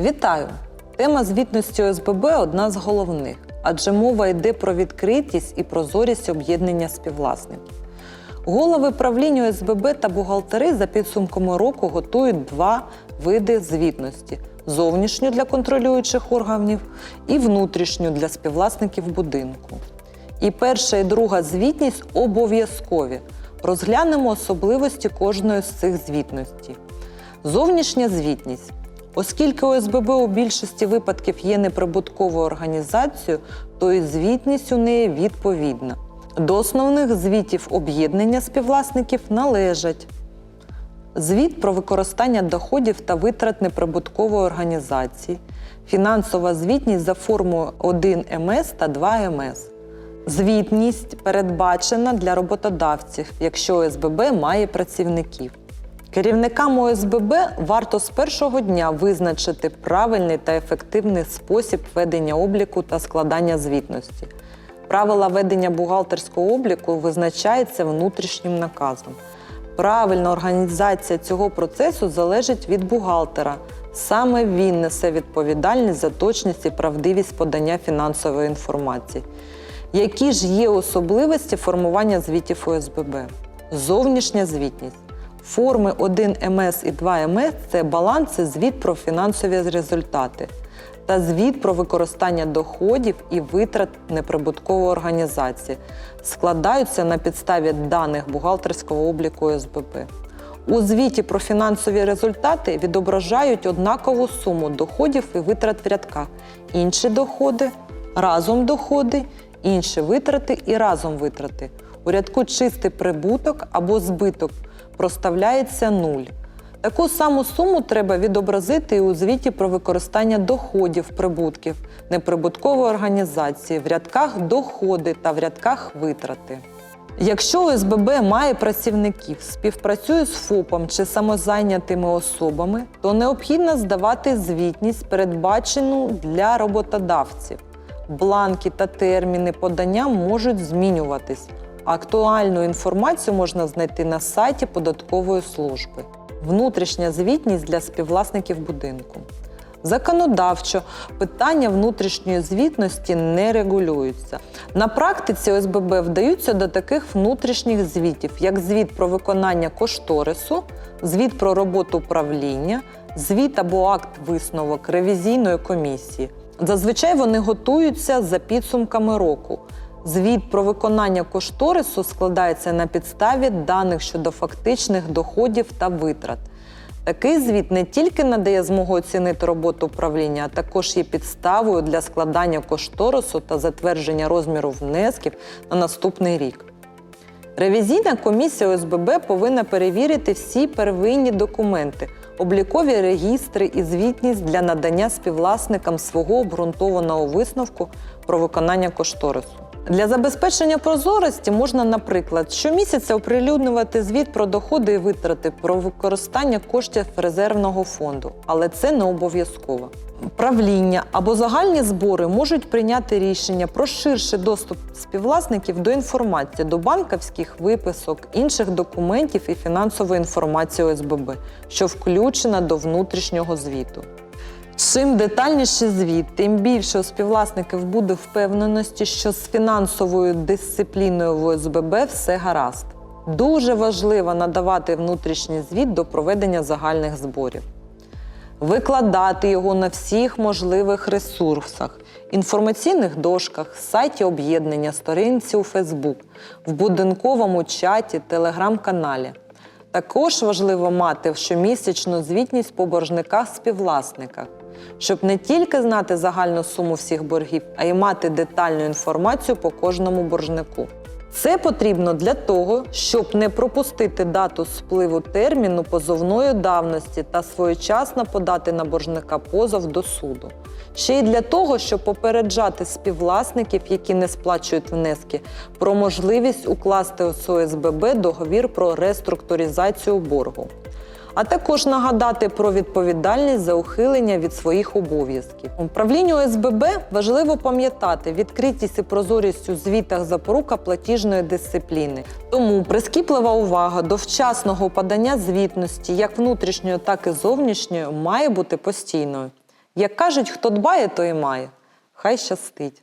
Вітаю! Тема звітності ОСББ одна з головних, адже мова йде про відкритість і прозорість об'єднання співвласників. Голови правління ОСББ та бухгалтери за підсумками року готують два види звітності: зовнішню для контролюючих органів і внутрішню для співвласників будинку. І перша і друга звітність обов'язкові. Розглянемо особливості кожної з цих звітностей. Зовнішня звітність. Оскільки ОСББ у більшості випадків є неприбутковою організацією, то і звітність у неї відповідна. До основних звітів об'єднання співвласників належать звіт про використання доходів та витрат неприбуткової організації, фінансова звітність за формою 1 МС та 2 МС. Звітність передбачена для роботодавців, якщо ОСББ має працівників. Керівникам ОСББ варто з першого дня визначити правильний та ефективний спосіб ведення обліку та складання звітності. Правила ведення бухгалтерського обліку визначаються внутрішнім наказом. Правильна організація цього процесу залежить від бухгалтера. Саме він несе відповідальність за точність і правдивість подання фінансової інформації. Які ж є особливості формування звітів ОСББ? Зовнішня звітність. Форми 1 МС і 2 МС це баланс і звіт про фінансові результати та звіт про використання доходів і витрат неприбуткової організації складаються на підставі даних бухгалтерського обліку ОСББ. У звіті про фінансові результати відображають однакову суму доходів і витрат в рядках. Інші доходи, разом доходи, інші витрати і разом витрати. У рядку чистий прибуток або збиток проставляється нуль. Таку саму суму треба відобразити і у звіті про використання доходів прибутків неприбуткової організації в рядках доходи та в рядках витрати. Якщо ОСББ має працівників, співпрацює з ФОПом чи самозайнятими особами, то необхідно здавати звітність, передбачену для роботодавців. Бланки та терміни подання можуть змінюватись. Актуальну інформацію можна знайти на сайті податкової служби. Внутрішня звітність для співвласників будинку. Законодавчо питання внутрішньої звітності не регулюються. На практиці ОСББ вдаються до таких внутрішніх звітів, як звіт про виконання кошторису, звіт про роботу управління, звіт або акт висновок ревізійної комісії. Зазвичай вони готуються за підсумками року. Звіт про виконання кошторису складається на підставі даних щодо фактичних доходів та витрат. Такий звіт не тільки надає змогу оцінити роботу управління, а також є підставою для складання кошторису та затвердження розміру внесків на наступний рік. Ревізійна комісія ОСББ повинна перевірити всі первинні документи, облікові регістри і звітність для надання співвласникам свого обґрунтованого висновку про виконання кошторису. Для забезпечення прозорості можна, наприклад, щомісяця оприлюднювати звіт про доходи і витрати про використання коштів резервного фонду, але це не обов'язково. Правління або загальні збори можуть прийняти рішення про ширший доступ співвласників до інформації, до банківських виписок, інших документів і фінансової інформації ОСББ, що включена до внутрішнього звіту. Чим детальніший звіт, тим більше у співвласників буде впевненості, що з фінансовою дисципліною в ОСББ все гаразд. Дуже важливо надавати внутрішній звіт до проведення загальних зборів, викладати його на всіх можливих ресурсах, інформаційних дошках, сайті об'єднання, сторінці у Фейсбук, в будинковому чаті, телеграм-каналі. Також важливо мати щомісячну звітність по боржниках-співвласниках, щоб не тільки знати загальну суму всіх боргів, а й мати детальну інформацію по кожному боржнику. Це потрібно для того, щоб не пропустити дату спливу терміну позовної давності та своєчасно подати на боржника позов до суду. Ще й для того, щоб попереджати співвласників, які не сплачують внески, про можливість укласти з ОСББ договір про реструктуризацію боргу. А також нагадати про відповідальність за ухилення від своїх обов'язків. Управлінню ОСББ важливо пам'ятати відкритість і прозорість у звітах запорука платіжної дисципліни. Тому прискіплива увага до вчасного подання звітності, як внутрішньої, так і зовнішньої, має бути постійною. Як кажуть, хто дбає, той і має. Хай щастить.